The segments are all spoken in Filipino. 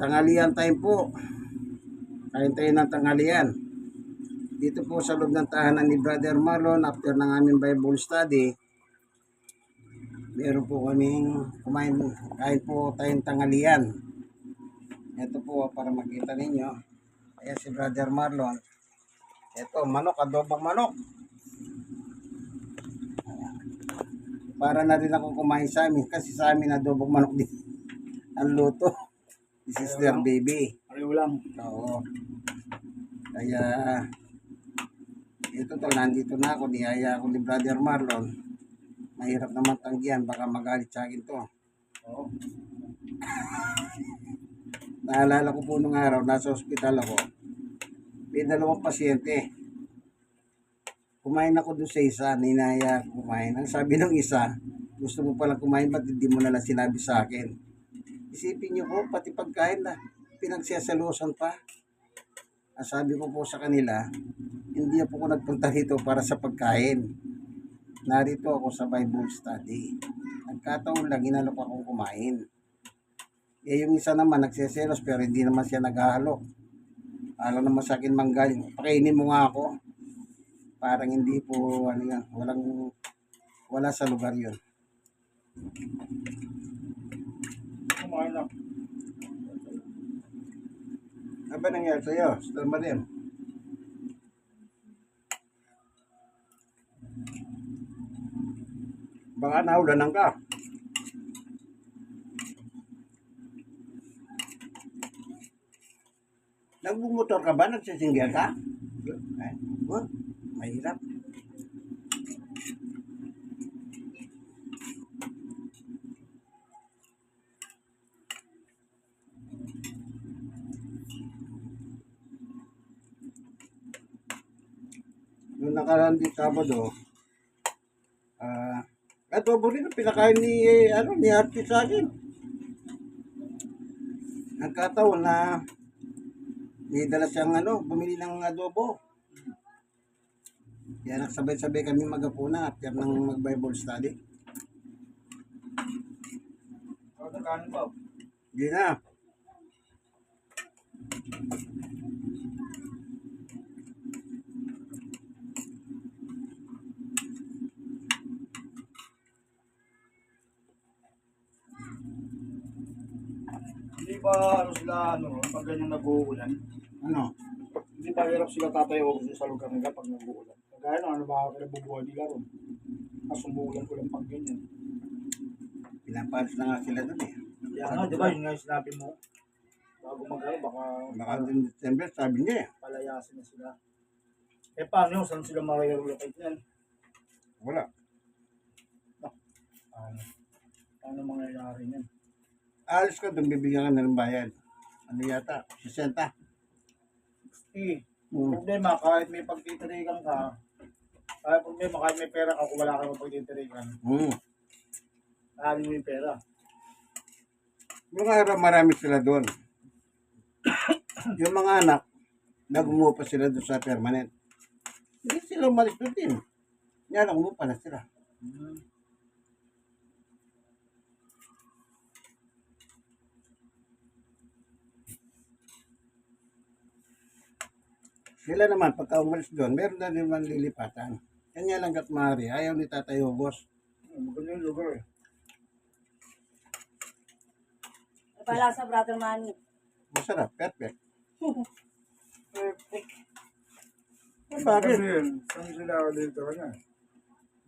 Tangalian time po. Kain tayo ng tanghalian. Dito po sa loob ng tahanan ni Brother Marlon after ng aming Bible study. Meron po kaming kumain, kain po tayong tanghalian. Ito po para makita ninyo. Ayan si Brother Marlon. Ito, manok, adobang manok. Para na rin ako kumain sa amin kasi sa amin adobang manok din. Ang luto. This is their baby. Pareho lang. Oo. Kaya, ito to, nandito na ako, niyaya ako ni Brother Marlon. Mahirap naman tanggihan, baka magalit sa akin to. Oo. Naalala ko po nung araw, nasa ospital ako. May dalawang pasyente. Kumain ako doon sa isa, ninaya kumain. Ang sabi ng isa, gusto mo palang kumain, ba't hindi mo nalang sinabi sa akin? Isipin niyo po, pati pagkain na, pinagsiyasalusan pa. Ang sabi ko po sa kanila, hindi po ako nagpunta rito para sa pagkain. Narito ako sa Bible study. Nagkataon lang, inalok akong kumain. Eh, yung isa naman, nagsiselos pero hindi naman siya naghahalo. Alam naman sa akin manggaling, pakainin mo nga ako. Parang hindi po, ano yan, walang, wala sa lugar yun. Kumain na. Ano ba nangyari sa'yo? Star Marim? Baka naulanan ka. Nagbumotor ka ba? Nagsisingger ka? Ay, oh, mahirap. Nung nakaraan di Sabado, ah, adobo rin ang pinakain ni, eh, ano, ni Artie sa akin. Nagkataon na may dala siyang ano, bumili ng adobo. Kaya nagsabay-sabay kami magapuna after ng mag-Bible study. Ano kanin ba? Hindi na. Hindi ba ano sila ano, pag ganyan nag-uulan? Ano? Hindi ba hirap sila tatayo sa lugar nila pag nag-uulan? Kagaya ng ano ba kinabubuhay nila ron? Mas umuulan ko lang pag ganyan. Pinapalis na nga sila doon eh. Kaya nga, di ba, yun nga yung sinabi mo. Bago mag-ano, baka Baka din December, sabi niya eh. palayasin na sila. Eh paano yun? Saan sila ma-relocate yan? Wala. Paano? Paano mangyayari yan? Alis ka doon, bibigyan ka ng bayad. Ano yata? 60. Eh, Hmm. problema, kahit may pagtitirikan ka, kahit problema, kahit may pera ka, kung wala kang pagtitirikan, Hmm. Naanin mo yung pera. Yung araw marami sila doon. yung mga anak, nagumupa sila doon sa permanent. Hindi sila umalis doon din. Yan, umupa na sila. Hmm. Sila naman, pagka umalis doon, meron na din man lilipatan. Kanya lang kat maaari, ayaw ni Tatay Hugos. Maganda yung lugar eh. Pala sa brother Manny. Masarap, perfect. Perfect. Eh, bakit? Saan sila dito ka na?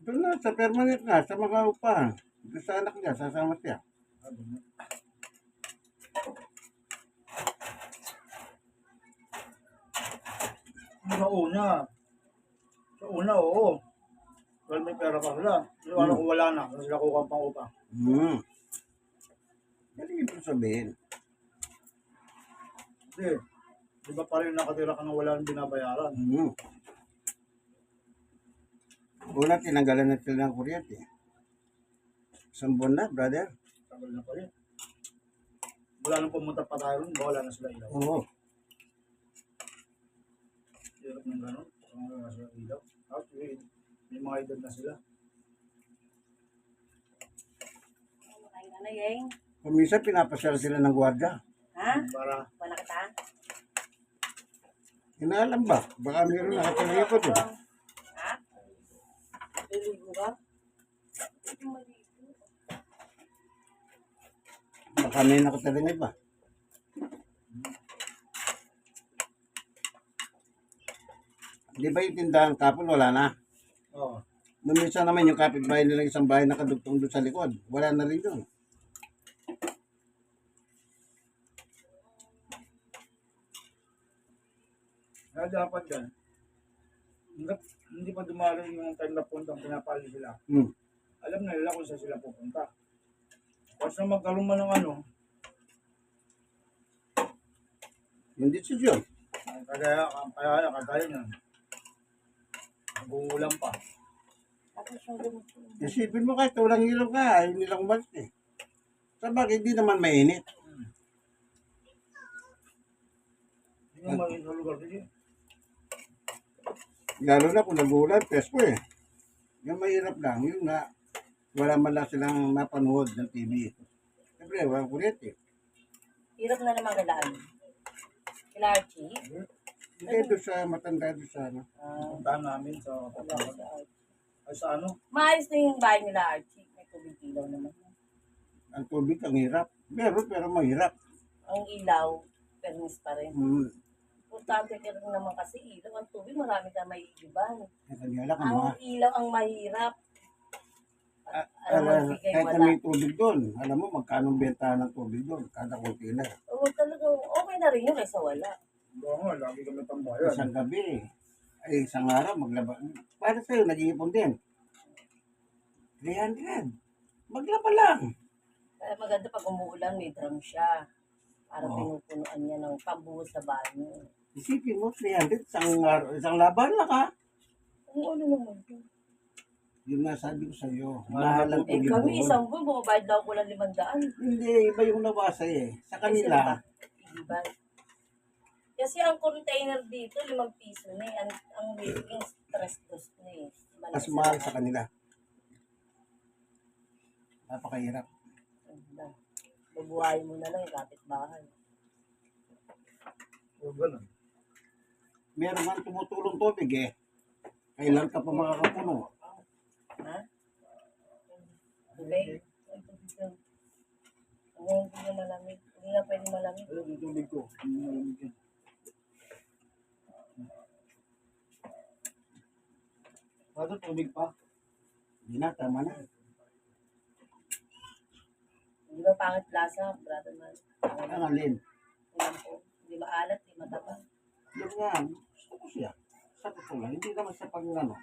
Doon na, sa permanent na, sa mga upahan. Sa anak niya, sasama siya. Sa una. Sa una, oo. Well, may pera pa sila. Yung ano kung wala na, kasi sila kukuha pang upa. Hmm. Ano ibig sabihin? Kasi, di ba pa rin nakatira ka na wala nang binabayaran? Hmm. Una, tinanggalan na sila ng kuryente. Isang buwan na, brother. Tagal na pa rin. Wala nang pumunta pa tayo ron, wala na sila ilaw. Oo. Hirap ng gano'n. Wala na sila ilaw. Tapos, may, may mga edad na sila. Ka na, Yeng. Kung minsan, pinapasyal sila ng gwardiya. Ha? Para Wala kita? Inaalam ba? Baka meron ko doon. Ha? Liligo ka? Baka may nakatira ba? Di ba yung tindahan kapon wala na? Oo. Nung minsan naman yung kapitbahay nilang isang bahay nakadugtong doon sa likod. Wala na rin doon. Kaya dapat yan. Hindi, hindi pa dumating yung time na puntang pinapali sila. Hmm. Alam na nila kung saan sila pupunta. Once na magkaroon man ng ano, Yung desisyon. kaya kaya kagaya niyan. Nag-uulam pa. Tapos yung ganito. Isipin mo kahit walang ilaw ka, ayaw nilang umalis eh. Sa bagay, hindi naman mainit. Hindi sa lugar kasi. Lalo na kung nag-uulan, pesko eh. Yung mahirap lang, yun nga, wala man lang silang napanood ng TV. Siyempre, walang kuryente. Hirap na naman galaan. Kila Archie? Hindi doon sa matanda doon sa ano. Ah, Puntahan namin sa ay sa ano. Maayos na yung bahay nila Archie. May tubig ilaw naman. Ang tubig, ang hirap. Meron, pero mahirap. Ang ilaw, permis pa rin. Hmm. Importante ka rin naman kasi ilaw. Ang tubig, marami ka may iban. Kaya kanila ka Ang ilaw ang mahirap. Ah, Alam mo, ala- bigay kahit na wala. may tubig doon, alam mo, magkano benta ng tubig doon, kada container. Oo, talaga, okay na rin yun kaysa wala. Oo lagi kami tambayan. Isang gabi, ay isang araw, maglaba. Para sa'yo, nag-iipon din. 300. Maglaba lang. Kaya maganda pag umuulan, may drum siya. Para Oo. pinupunuan niya ng pambuhos sa banyo. Isipin mo, 300, isang, araw- isang laban lang ha. Ang ano naman yun? Yun nga sabi ko sa'yo, Mahal ang Eh kami, isang buwan, bumabayad daw ko lang limandaan. Hindi, iba yung nabasa eh. Sa kanila, Iba. Kasi ang container dito, limang piso na eh. Ang, ang waiting stress dos na eh. Mas mahal sa kanila. Napakahirap. kanila. Babuhayin mo na lang yung kapitbahay. Oo, ganun. Meron nga tumutulong tubig eh. Kailan ka pa makakapuno? Ha? Tubig? Ay, tubig hindi na malamig. Hindi na pwede malamig. Ayun, yung tubig ko. Hindi mo malamig yan. Bato tubig pa. Hindi na, tama na. Hindi ba pangit lasa, brother man? Ang alin. lang po. Hindi maalat, hindi mataba. Yun nga, gusto ko siya. Sa totoo lang, hindi naman sa pag ano.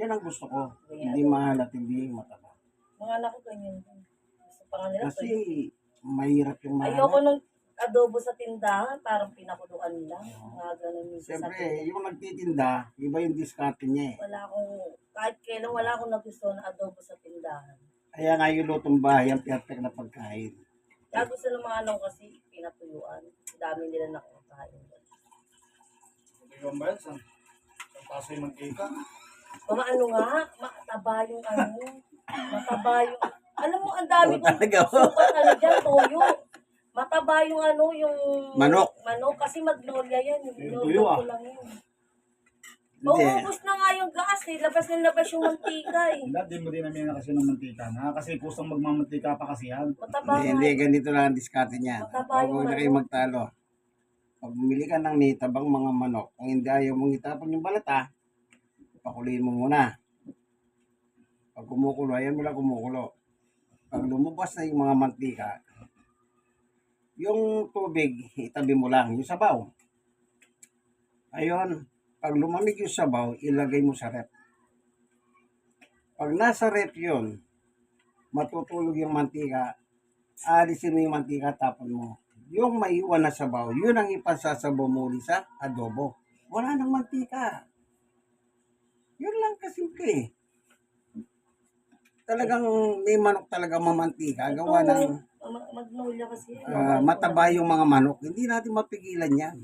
Yan ang gusto ko. Hindi mahal at hindi mataba. Mga anak ko ganyan din. Gusto pa nga nila. Kasi mahirap yung Ayoko mahal. Adobo sa tindahan, parang pinakuluan lang. Mga ganun yung sa Siyempre, yung nagtitinda, iba yung discount niya eh. Wala akong, kahit kailan wala akong nagustuhan na adobo sa tindahan. Kaya nga yung lutong bahay ang perfect na pagkain. Kaya gusto ng mga anong kasi pinatuyuan. Dami nila nakakain. Tubig ang bayan sa sa taso yung mantika. Mga ano nga, mataba yung ano, mataba yung, alam mo, ang dami kong talaga. sukat ano dyan, toyo. Mataba yung ano, yung Manok. Manok, kasi magnolia yan. Yung Yung tuyo, ah. ko lang yun. Hindi. Maubos na nga yung gas eh. Labas na labas yung mantika eh. Hindi, di mo din namin kasi ng mantika na. Kasi kusang magmamantika pa kasi yan. Mataba Hindi, nga. hindi, ganito lang ang discount niya. Mataba yung Huwag na kayo manok. magtalo. Pag bumili ka ng nitabang mga manok, kung hindi ayaw mong itapon yung balata, pakuliin mo muna. Pag kumukulo, ayan mo lang kumukulo. Pag lumabas na yung mga mantika, yung tubig, itabi mo lang, yung sabaw. Ayun, pag lumamig yung sabaw, ilagay mo sa rep. Pag nasa rep yun, matutulog yung mantika, alisin mo yung mantika, tapon mo. Yung may iwan na sabaw, yun ang ipasasabaw mo ulit sa adobo. Wala nang mantika. Yun lang kasimple. Talagang may manok talaga mamantika. Gawa ng Magnolia kasi. ah, mataba yung mga manok. Hindi natin mapigilan yan.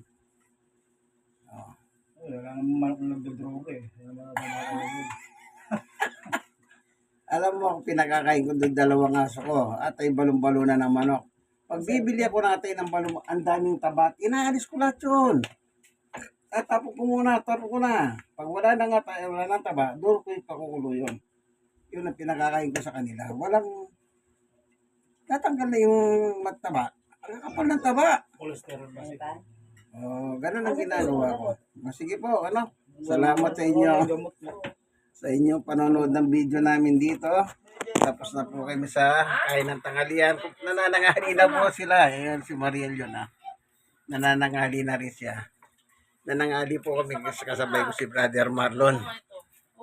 Oh. Ay, Wala naman manok na nagdodroga eh. Alam mo, pinakakain ko doon dalawang aso ko at ay balong-balo na ng manok. Pag bibili ako natin ng balum, ang daming tabat, inaalis ko lahat yun. Tatapon ko muna, tapon ko na. Pag wala na nga tayo, wala nang taba, doon ko yung pakukulo yun. Yun ang pinakakain ko sa kanila. Walang, tatanggal na yung mataba. Ang kapal ng taba. Cholesterol Ano ba? Oh, ganun ang ginagawa ko. Oh, Sige po, ano? Salamat sa inyo. Sa inyong panonood ng video namin dito. Tapos na po kami sa kain ng tanghalian. Nanananghali na po sila. Ayan si Mariel yun ah. Nanananghali na rin siya. Nananghali po kami kasabay ko si Brother Marlon.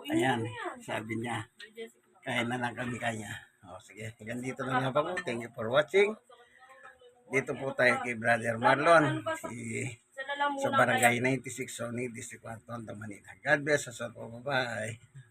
Ayan, sabi niya. Kain na lang kami kanya. O sige, hanggang dito lang nga po. Thank you for watching. Dito po tayo kay Brother Marlon. Si, Sa barangay 96 Sony, District 1, Tondo, Manila. God bless us all po. Bye-bye.